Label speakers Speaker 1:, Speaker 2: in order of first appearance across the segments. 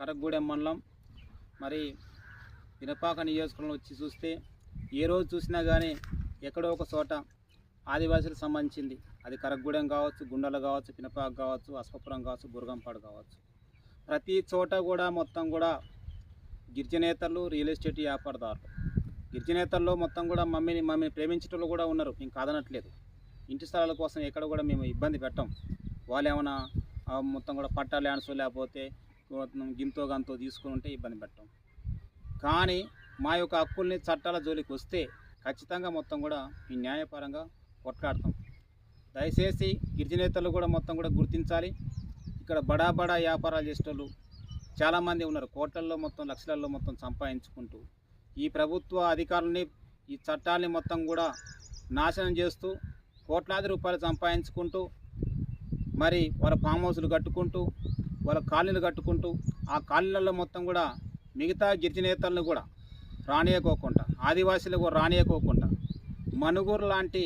Speaker 1: కరగూడెం మండలం. మరి వినపాక నియోజకవర్గంలో వచ్చి చూస్తే ఏ రోజు చూసినా కానీ ఎక్కడో ఒక చోట ఆదివాసులకు సంబంధించింది. అది కరగూడెం కావచ్చు గుండెలు కావచ్చు పినపాక కావచ్చు అశ్వపురం కావచ్చు బురగంపాడు కావచ్చు. ప్రతి చోట కూడా మొత్తం కూడా గిరిజనేతలు రియల్ ఎస్టేట్ వ్యాపారదారులు. గిరిజనేతల్లో మొత్తం కూడా మమ్మీని మమ్మల్ని ప్రేమించేటోళ్ళు కూడా ఉన్నారు. మేము కాదనట్లేదు. ఇంటి స్థలాల కోసం ఎక్కడ కూడా మేము ఇబ్బంది పెట్టం. వాళ్ళు ఏమైనా మొత్తం కూడా పట్టా ల్యాండ్స్ లేకపోతే గింతో గంతో తీసుకుని ఉంటే ఇబ్బంది పెట్టం కానీ మా యొక్క హక్కుల్ని చట్టాల జోలికి వస్తే ఖచ్చితంగా మొత్తం కూడా ఈ న్యాయపరంగా కొట్లాడతాం. దయచేసి గిరిజనేతలు కూడా మొత్తం కూడా గుర్తించాలి. ఇక్కడ బడా బడా వ్యాపారాలు చేసేటోళ్ళు చాలామంది ఉన్నారు. కోట్లల్లో మొత్తం లక్షలలో మొత్తం సంపాదించుకుంటూ ఈ ప్రభుత్వ అధికారులని ఈ చట్టాలని మొత్తం కూడా నాశనం చేస్తూ కోట్లాది రూపాయలు సంపాదించుకుంటూ మరి వాళ్ళ ఫామ్ హౌస్లు కట్టుకుంటూ వాళ్ళ కాలనీలు కట్టుకుంటూ ఆ కాలనీలలో మొత్తం కూడా మిగతా గిరిజనేతలను కూడా రానియకోకుండా ఆదివాసీలు కూడా రానియకోకుండా మనుగూరు లాంటి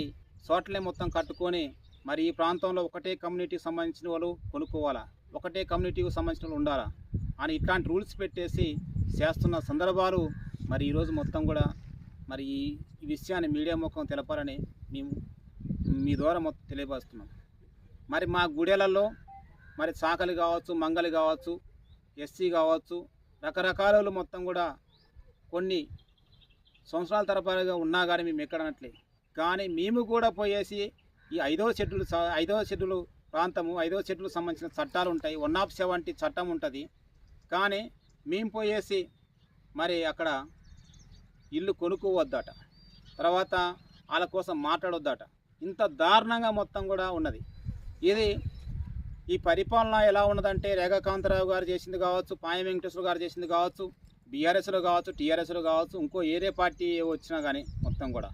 Speaker 1: చోట్లే మొత్తం కట్టుకొని మరి ఈ ప్రాంతంలో ఒకటే కమ్యూనిటీకి సంబంధించిన వాళ్ళు కొనుక్కోవాలా? ఒకటే కమ్యూనిటీకి సంబంధించిన వాళ్ళు ఉండాలా? అని ఇట్లాంటి రూల్స్ పెట్టేసి చేస్తున్న సందర్భాలు మరి ఈరోజు మొత్తం కూడా మరి ఈ ఈ విషయాన్ని మీడియా ముఖం తెలపాలని మేము మీ ద్వారా మొత్తం తెలియపరుస్తున్నాం. మరి మా గుడెలలో మరి చాకలి కావచ్చు మంగలి కావచ్చు ఎస్సీ కావచ్చు రకరకాల మొత్తం కూడా కొన్ని సంవత్సరాల తరబడిగా ఉన్నా కానీ మేము ఎక్కడనట్లే కానీ మేము కూడా పోయేసి ఈ ఐదవ షెడ్యూల్ స- ఐదవ షెడ్యూల్ ప్రాంతము ఐదవ షెడ్యూల్ సంబంధించిన చట్టాలు ఉంటాయి. వన్ ఆఫ్ సెవెంటీ చట్టం ఉంటుంది. కానీ మేము పోయేసి మరి అక్కడ ఇల్లు కొనుక్కోవద్దట. తర్వాత వాళ్ళ కోసం మాట్లాడొద్దట. ఇంత దారుణంగా మొత్తం కూడా ఉన్నది. ఇది ఈ పరిపాలన ఎలా ఉన్నదంటే రేఖాకాంతరావు గారు చేసింది కావచ్చు పాయ వెంకటేశ్వర గారు చేసింది కావచ్చు బీఆర్ఎస్లో కావచ్చు టీఆర్ఎస్లో కావచ్చు ఇంకో ఏదే పార్టీ వచ్చినా కానీ మొత్తం కూడా.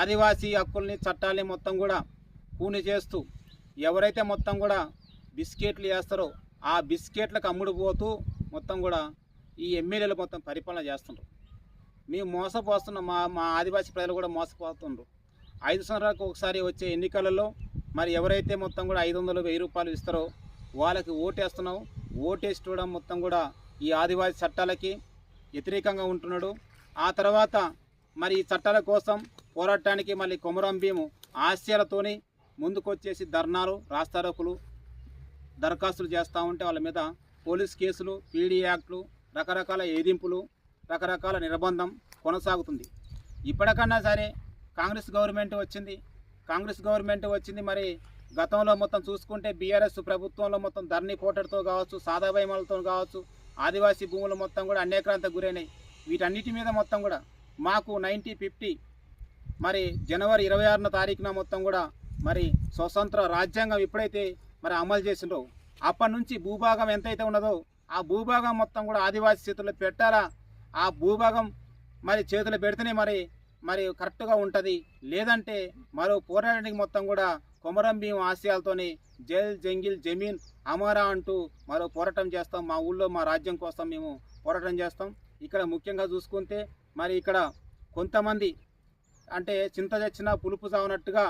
Speaker 1: ఆదివాసీ హక్కుల్ని చట్టాలని మొత్తం కూడా కూని చేస్తూ ఎవరైతే మొత్తం కూడా బిస్కెట్లు వేస్తారో ఆ బిస్కెట్లకు అమ్ముడు పోతూ మొత్తం కూడా ఈ ఎమ్మెల్యేలు మొత్తం పరిపాలన చేస్తుండ్రు. మేము మోసపోస్తున్నాం మా మా ఆదివాసీ ప్రజలు కూడా మోసపోతుండ్రు. ఐదు సంవత్సరాలకు ఒకసారి వచ్చే ఎన్నికలలో మరి ఎవరైతే మొత్తం కూడా ఐదు వందలు వెయ్యి రూపాయలు ఇస్తారో వాళ్ళకి ఓటేస్తున్నావు. ఓటేసి చూడడం మొత్తం కూడా ఈ ఆదివాసీ చట్టాలకి వ్యతిరేకంగా ఉంటున్నాడు. ఆ తర్వాత మరి ఈ చట్టాల కోసం పోరాటానికి మళ్ళీ కొమరం భీము ఆశయాలతోని ముందుకొచ్చేసి ధర్నాలు రాస్తారోకులు దరఖాస్తులు చేస్తూ ఉంటే వాళ్ళ మీద పోలీస్ కేసులు పీడీ యాక్ట్లు రకరకాల ఏదింపులు రకరకాల నిర్బంధం కొనసాగుతుంది. ఇప్పటికన్నా సరే కాంగ్రెస్ గవర్నమెంట్ వచ్చింది. కాంగ్రెస్ గవర్నమెంట్ వచ్చింది మరి గతంలో మొత్తం చూసుకుంటే బీఆర్ఎస్ ప్రభుత్వంలో మొత్తం ధరణి పోటర్తో కావచ్చు సాదాభయమాలతో కావచ్చు ఆదివాసీ భూములు మొత్తం కూడా అనేకాంతకు గురైనాయి. వీటన్నిటి మీద మొత్తం కూడా మాకు నైంటీ ఫిఫ్టీ మరి జనవరి ఇరవై ఆరున తారీఖున మొత్తం కూడా మరి స్వతంత్ర రాజ్యాంగం ఎప్పుడైతే మరి అమలు చేసిండో అప్పటి నుంచి భూభాగం ఎంతైతే ఉన్నదో ఆ భూభాగం మొత్తం కూడా ఆదివాసీ చేతుల్లో పెట్టాలా? ఆ భూభాగం మరి చేతులు పెడితేనే మరి మరి కరెక్ట్గా ఉంటుంది. లేదంటే మరో పోరాటానికి మొత్తం కూడా కొమరం భీం ఆశయాలతోనే జైల్ జంగిల్ జమీన్ అమారా అంటూ మరో పోరాటం చేస్తాం. మా ఊళ్ళో మా రాజ్యం కోసం మేము పోరాటం చేస్తాం. ఇక్కడ ముఖ్యంగా చూసుకుంటే మరి ఇక్కడ కొంతమంది అంటే చింత చచ్చిన పులుపు చావనట్టుగా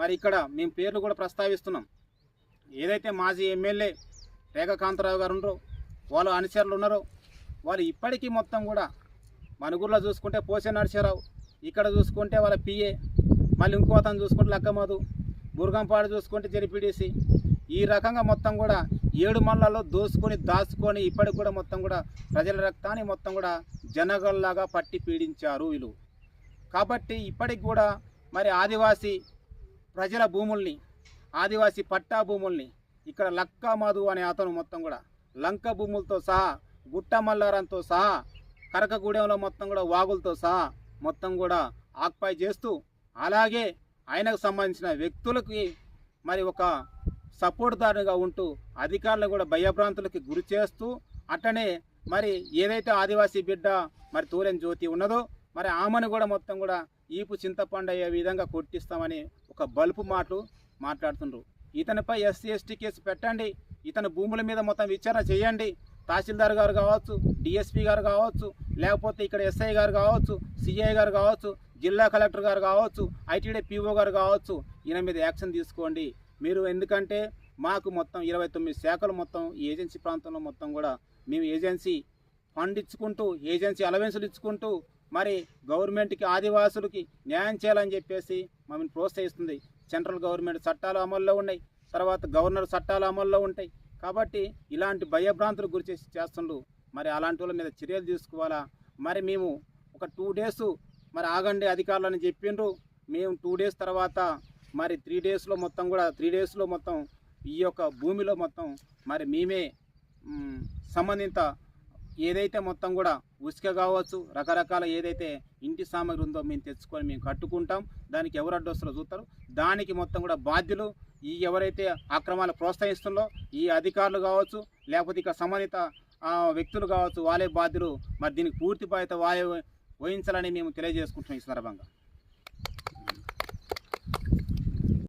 Speaker 1: మరి ఇక్కడ మేము పేర్లు కూడా ప్రస్తావిస్తున్నాం. ఏదైతే మాజీ ఎమ్మెల్యే రేఖకాంతరావు గారు ఉన్నారో వాళ్ళు అనుచరులు ఉన్నారో వాళ్ళు ఇప్పటికీ మొత్తం కూడా మనుగురులో చూసుకుంటే పోసే నరసింహరావు ఇక్కడ చూసుకుంటే వాళ్ళ పిఏ మళ్ళీ ఇంకో అతను చూసుకుంటే లక్కమధు బుర్గంపాడు చూసుకుంటే జరిపిడిసి ఈ రకంగా మొత్తం కూడా ఏడు మళ్ళలో దోసుకొని దాచుకొని ఇప్పటికి కూడా మొత్తం కూడా ప్రజల రక్తాన్ని మొత్తం కూడా జనగల్లాగా పట్టి పీడించారు వీళ్ళు. కాబట్టి ఇప్పటికి కూడా మరి ఆదివాసీ ప్రజల భూముల్ని ఆదివాసీ పట్టా భూముల్ని ఇక్కడ లక్క మధు అనే అతను మొత్తం కూడా లంక భూములతో సహా గుట్ట మల్లారంతో సహా కరకగూడెంలో మొత్తం కూడా వాగులతో సహా మొత్తం కూడా ఆక్పై చేస్తూ అలాగే ఆయనకు సంబంధించిన వ్యక్తులకి మరి ఒక సపోర్ట్దారుగా ఉంటూ అధికారులను కూడా భయభ్రాంతులకి గురి చేస్తూ అట్టనే మరి ఏదైతే ఆదివాసీ బిడ్డ మరి తూరెన్ జ్యోతి ఉన్నదో మరి ఆమెను కూడా మొత్తం కూడా ఈపు చింతపండు అయ్యే విధంగా కొట్టిస్తామని ఒక బలుపు మాటలు మాట్లాడుతుండ్రు. ఇతనిపై ఎస్సీ ఎస్టీ కేసు పెట్టండి. ఇతని భూముల మీద మొత్తం విచారణ చేయండి. తహసీల్దార్ గారు కావచ్చు డిఎస్పీ గారు కావచ్చు లేకపోతే ఇక్కడ ఎస్ఐ గారు కావచ్చు సిఐ గారు కావచ్చు జిల్లా కలెక్టర్ గారు కావచ్చు ఐటీడీ పీఓ గారు కావచ్చు ఈయన మీద యాక్షన్ తీసుకోండి. మీరు ఎందుకంటే మాకు మొత్తం ఇరవై తొమ్మిది శాఖలు మొత్తం ఈ ఏజెన్సీ ప్రాంతంలో మొత్తం కూడా మేము ఏజెన్సీ ఫండ్ ఇచ్చుకుంటూ ఏజెన్సీ అలవెన్సులు ఇచ్చుకుంటూ మరి గవర్నమెంట్కి ఆదివాసులకి న్యాయం చేయాలని చెప్పేసి మమ్మల్ని ప్రోత్సహిస్తుంది. సెంట్రల్ గవర్నమెంట్ చట్టాలు అమల్లో ఉన్నాయి. తర్వాత గవర్నర్ చట్టాలు అమల్లో ఉంటాయి. కాబట్టి ఇలాంటి భయభ్రాంతులు గురి చేసి చేస్తుండ్రు. మరి అలాంటి వాళ్ళ మీద చర్యలు తీసుకోవాలా? మరి మేము ఒక టూ డేస్ మరి ఆగండి అధికారులని చెప్పిండ్రు. మేము టూ డేస్ తర్వాత మరి త్రీ డేస్లో మొత్తం కూడా త్రీ డేస్లో మొత్తం ఈ యొక్క భూమిలో మొత్తం మరి మేమే సంబంధిత ఏదైతే మొత్తం కూడా ఉసుక కావచ్చు రకరకాల ఏదైతే ఇంటి సామాగ్రి ఉందో మేము తెచ్చుకొని మేము కట్టుకుంటాం. దానికి ఎవరు అడ్డొస్తారో చూస్తారు. దానికి మొత్తం కూడా బాధ్యులు ఈ ఎవరైతే అక్రమాలు ప్రోత్సహిస్తుందో ఈ అధికారులు కావచ్చు లేకపోతే ఇక సంబంధిత వ్యక్తులు కావచ్చు వాళ్ళే బాధ్యులు. మరి దీనికి పూర్తి బాధ్యత వాళ్ళే వహించాలని మేము తెలియజేసుకుంటున్నాం ఈ సందర్భంగా.